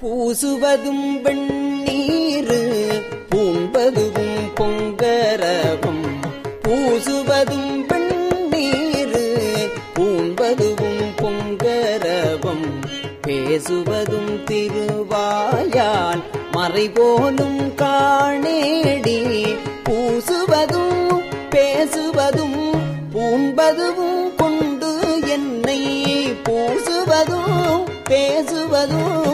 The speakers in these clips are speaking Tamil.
பூசுவதும் வெண்ணீரு பூண்பதுவும் பொங்கரவும் பூசுவதும் வெண்ணீரு பூண்பதுவும் பொங்கரவும் பேசுவதும் திருவாயால் மறைபோலும் காணேடி. பூசுவதும் பேசுவதும் பூண்பதுவும் கொண்டு என்னை பூசுவதும் பேசுவதும்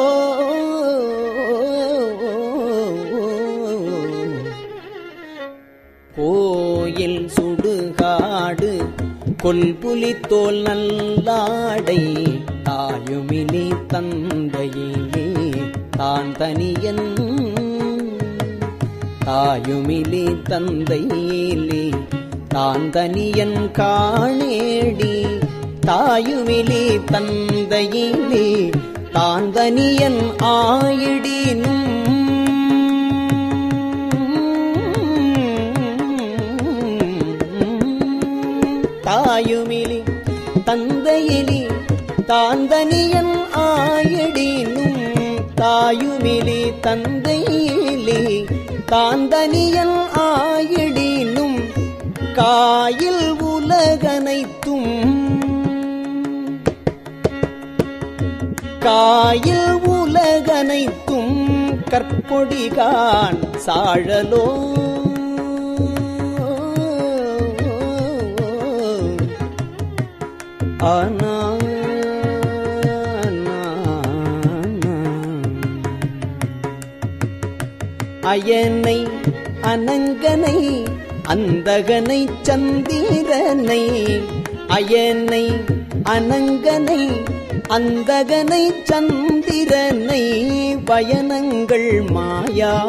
கொல்புலி தோல் நல்லாடை தாயுமிலி தந்தையிலே தான் தனியன். தாயுமிலி தந்தையிலே தான் தனியன் காணேடி. தாயுமிலி தந்தையிலே தான் தனியன் ஆயிடினும். தாயுமிலி தந்தையிலி தாந்தனியன் ஆயடினும் தாயுமிலி தந்தையிலி தாந்தனியன் ஆயடினும் காயில் உலகனைத்தும். காயில் உலகனைத்தும் கற்பொடிகான் சாழலோ ஆனா அயனை அனங்கனை அந்தகனை சந்திரனை. அயனை அனங்கனை அந்தகனை சந்திரனை. பயணங்கள் மாயா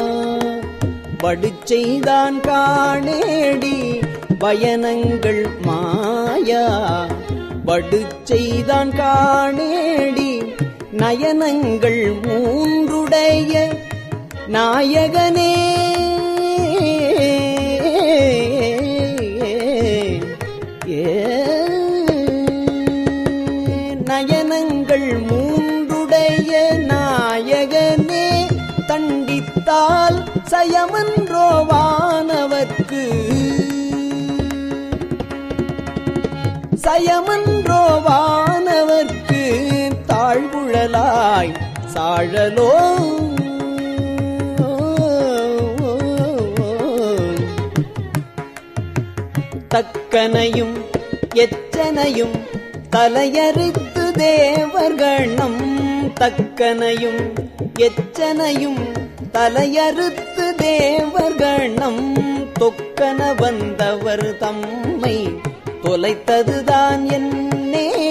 படுச்செய்தான் காணேடி. பயணங்கள் மாயா படுச்செய்தான் காணேடி. நயனங்கள் மூன்றுடைய நாயகனே. நயனங்கள் மூன்றுடைய நாயகனே. தண்டித்தால் சயமன்றோவானவர்க்கு சயமன் தாழ்வுழலாய் சாழலோ. தக்கனையும் எச்சனையும் தலையறுத்து தேவர்கணம் தக்கனையும் எச்சனையும் தலையறுத்து தேவர்கணம் தொக்கன வந்தவர் தம்மை தொலைத்ததுதான் என்னே.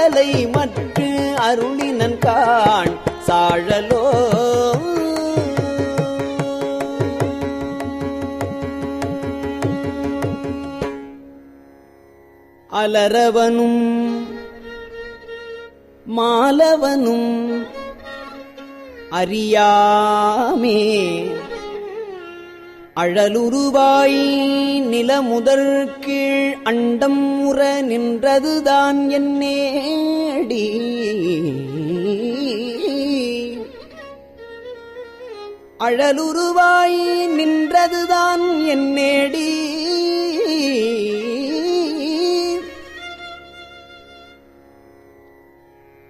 இகைத்தலை மற்று அருளினன் காண் சாழலோ. அலரவனும் மாலவனும் அறியாமே அழலுருவாய் நிலமுதற் கீழ் அண்டம் உற நின்றதுதான் என்னேடி அழலுருவாய் நின்றதுதான் என் நேடி.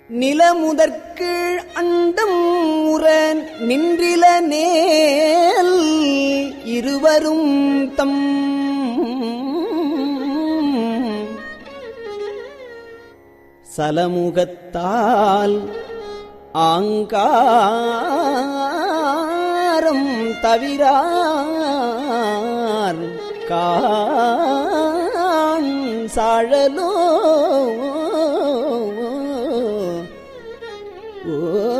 நிலமுதற்கீழ் அண்டம் உற நின்றில நேல். இருவரும் தம். சலமுகத்தால் ஆங்காரம் தவிரார் காண் சாழலோ. மலை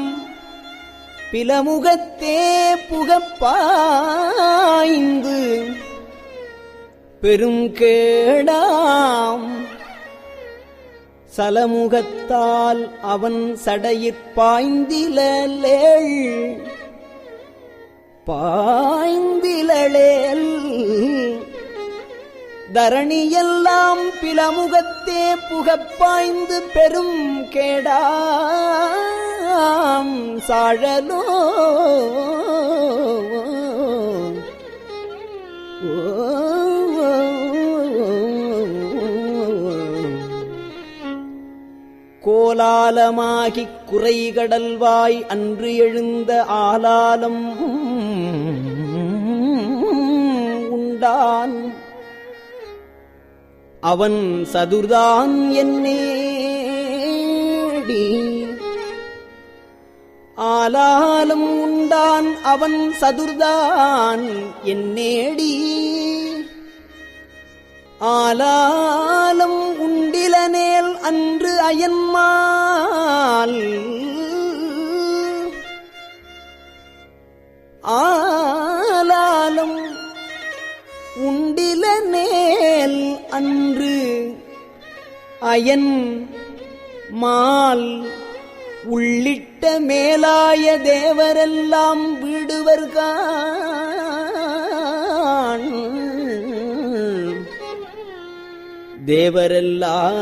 பிலமுகத்தே புகப்பாய்ந்து பெரும் கேடாம் சலமுகத்தால் அவன் சடையிற்பாய்ந்திலேள் பாய்ந்திலேல் தரணியெல்லாம் பிலமுகத்தே புகப்பாய்ந்து பெரும் கேடா சாழலோ கோலாலமாகிக் குறைகடல்வாய் அன்று எழுந்த ஆலாலம் உண்டான். அவன் சதுர்தான் என்னேடி ஆலாலும் உண்டான் அவன் சதுர்தான் என் என்னேடி ஆலாலம் உண்டிலனேல் அன்று அயன்மால். ஆலாலும் உண்டில நேல் அன்று அயன் மால் உள்ளிட்ட விட்ட மேலாய தேவரெல்லாம் விடுவர்கான் தேவரெல்லாம்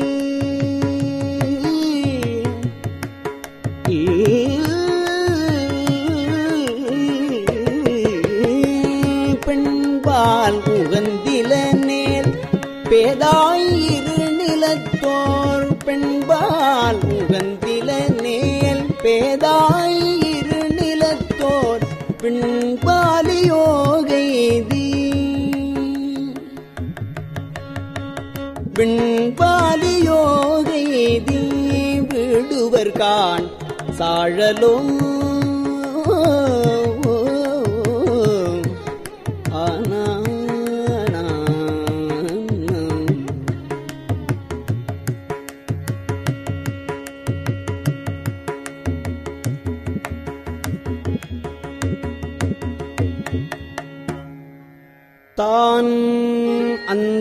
பேதாயிரு நிலத்தோர் பெண்பால் உகந்தில நேல். பேதாயிரு நிலத்தோர் பின்பாலியோகைதி பின்பாலியோகைதி விடுவர்கான் சாழலோ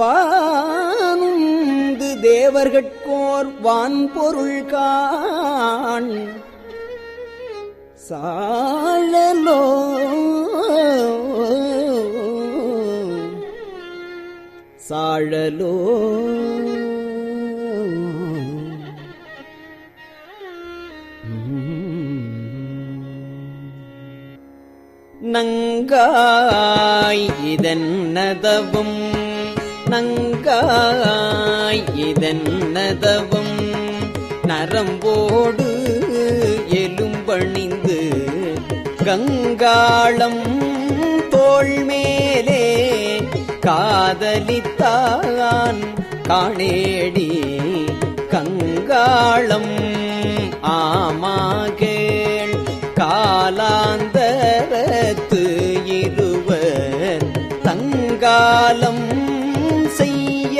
வானுந்து தேவர்கட்கோர் வான்பொருள் காண். சாழலோ சாழலோ. நங்காய் இதன் நதவும் நங்காய் இதன்னதவும்? நரம்போடு எலும்பணிந்து கங்காளம் தோள்மேலே காதலித்தான் காணேடி கங்காளம். ஆமாக காலாந்தரத்து இருவர் தங்காலம் செய்ய.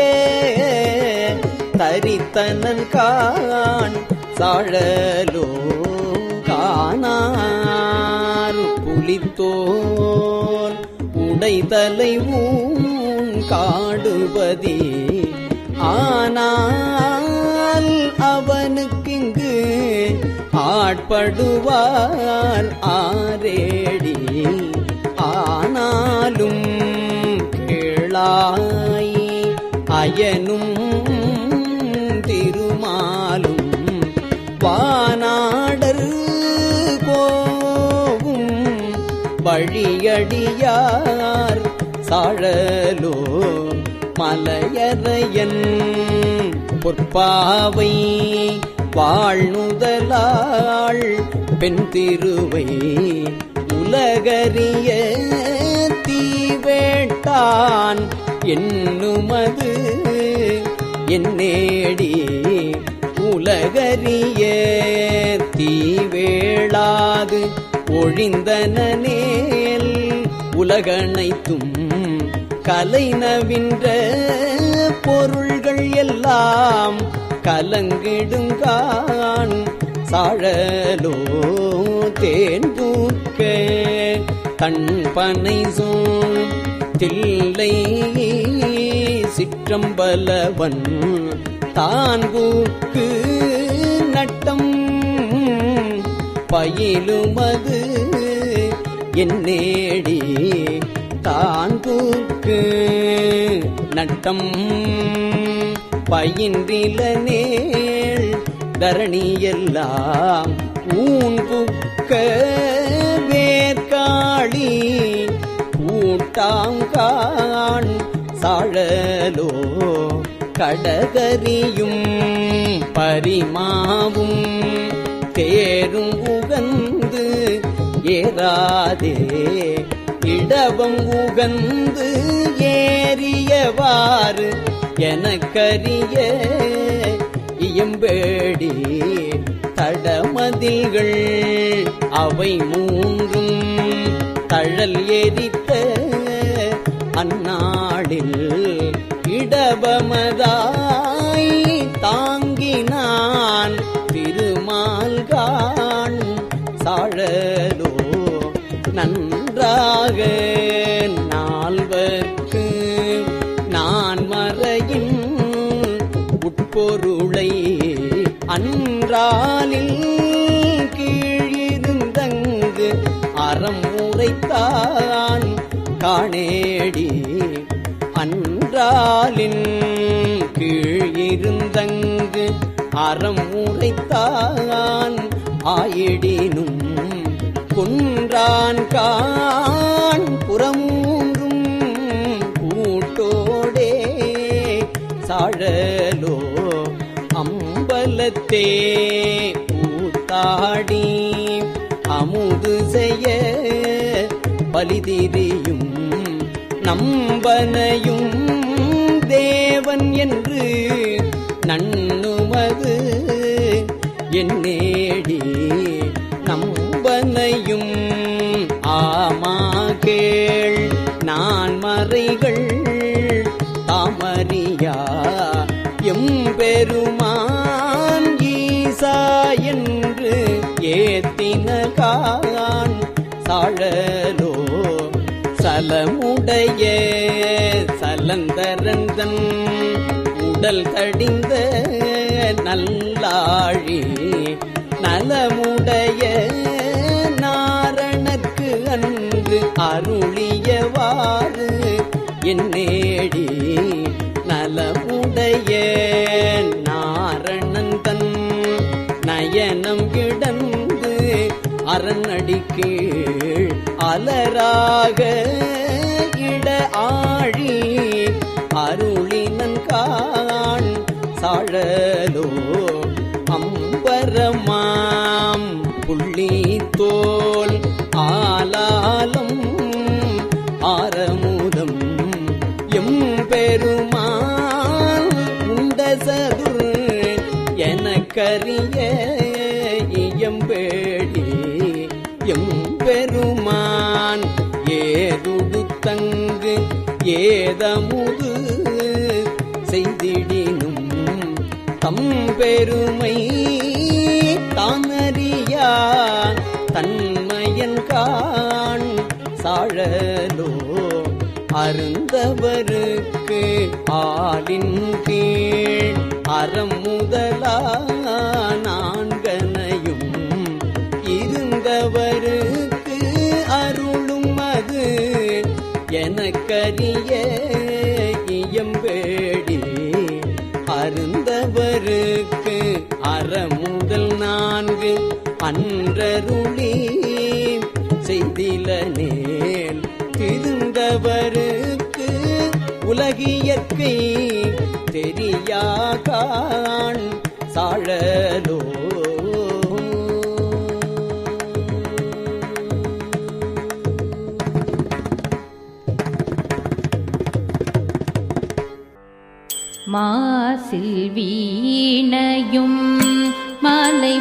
தரித்தனன் காண் சாழலோ காணார். புலித்தோல் உடைதலை ஊன் காடுபதி ஆனால் அவனுக்கிங்கு ஆட்படுவார் ஆரேடி ஆனாலும் கேளாய் அயனும் திருமாலும் வானாடர் போவும் வழியடியார் சாழலோ மலையறையன் பொற்பாவை வாழ்நுதலாள் பெண் திருவை உலகறிய தீவேட்டான் என்னுமது என்னேடி உலகறிய தீவேளாது ஒழிந்தனேல் உலகனைத்தும் கலைனவின்ற பொருள்கள் எல்லாம் கலங்கிடுங்கான் சாழலோ தேன்பூக்க தன் பனை சோழ் தில்லை சிற்றம்பலவன் தான் பூக்கு நட்டம் பயிலுமது என்னேடி தான்கூக்கு நட்டம் பயின்றில நேள் தரணியெல்லாம் ஊன் புக்க வேர்காளி கூட்டாங்கான் சாழலோ கடகரியும் பரிமாவும் தேரும் உகந்து ஏறாதே இடவம் உகந்து ஏறியவாறு எனக்கரிய இயம்பேடி தடமதில்கள் அவை மூன்றும் தழல் எரித்த இடபமதாய் தாங்கினான் திருமால் திருமால்கான் சாழலோ நன்றாக நால்வர்க்கு நான் மறையின் உட்பொருளை அன்றாலில் கீழிருந்தங்கு அறம் உரைத்தான் காணேடி அமராலின் கீழ் இருந்தங்கு அறம் உரைத்தான் ஆயிடினும் குன்றான் கான் புறமூன்றும் கூட்டோடே சாழலோ அம்பலத்தே பூத்தாடி அமுது செய்ய பலிதிரியும் நம்பனையும் தேவன் என்று நண்ணுமது என்னேடி நம்பனையும் ஆமா கேள் நான் மறைகள் தாமரியா எம்பெருமான் ஈசா என்று ஏத்தின காலான் சாழலோ சலமுடைய சலந்தரந்தன் உடல் தடிந்த நல்லாழி நலமுடைய நாரணக்கு அன்று அருளியவாறு என்னேடி நலமுடைய நாரணந்தன் நயனம் கிடந்து அரண்அடிக்கீழ் அலராக இட ஆழி அருளினன் காண் சாழலோ ஏதமுது செய்திடினும் தம் பெருமை தானறியா தன்மையன் காண் சாழலோ அருந்தவருக்கு ஆளின் கீழ் அறம் முதலா எனக்கரிய இயம்பேடி அருந்தவருக்கு அறமுதல் நான்கு அன்றருளி செய்தில நேல். திருந்தவருக்கு உலகியற்கை தெரியாகான். சாழலோ மாசில் வீணையும் மாலை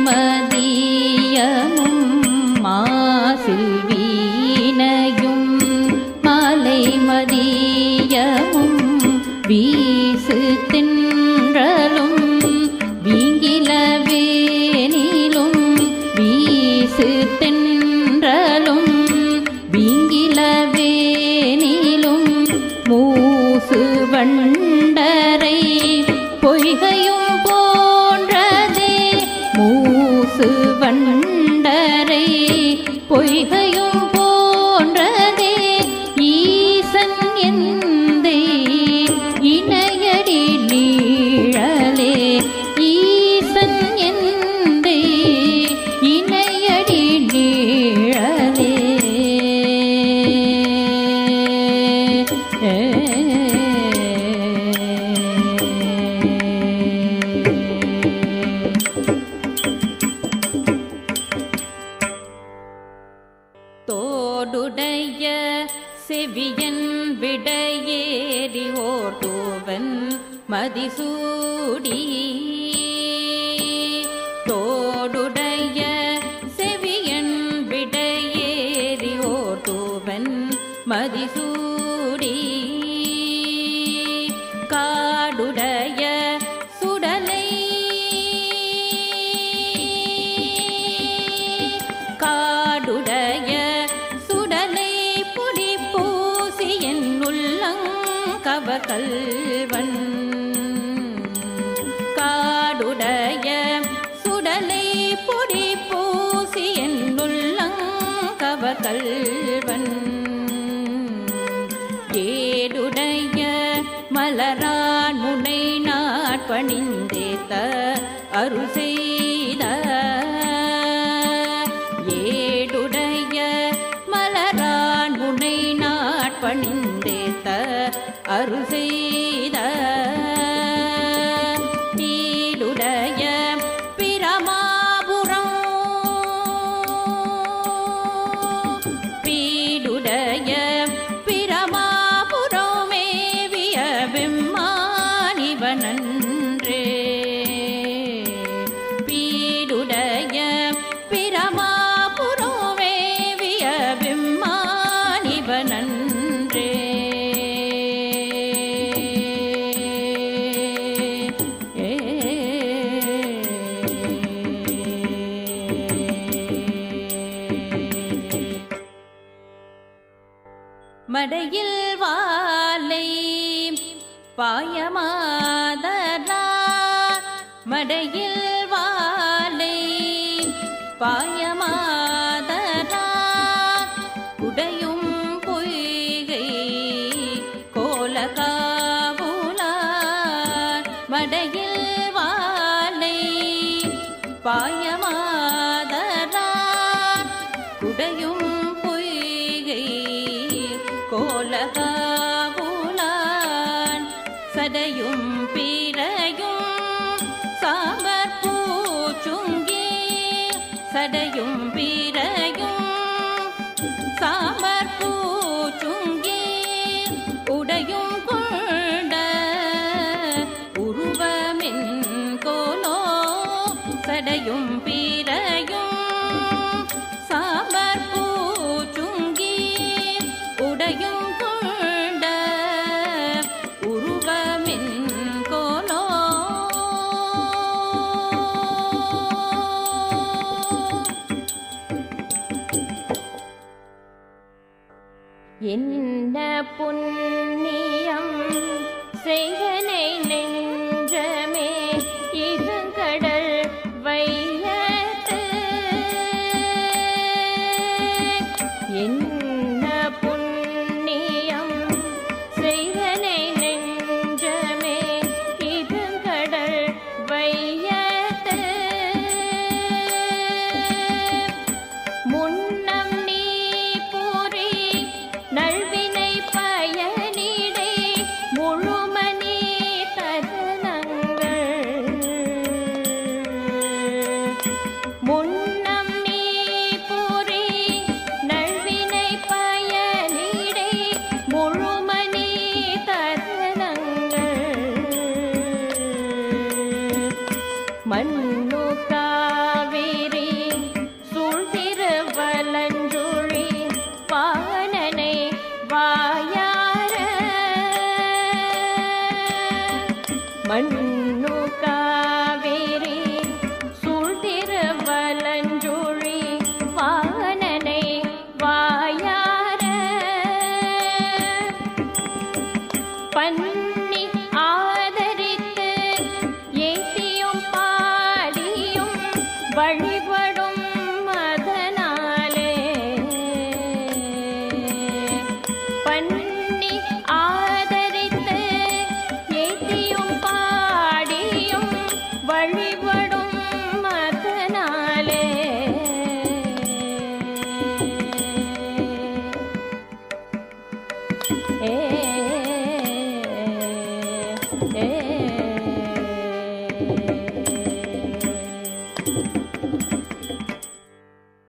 கல்வன் காடுடைய சுடலை பொடி பூசி என் கல்வன் ஏடுடைய மலரான் முனை நாட்பணிந்தேத்த அருள் 我。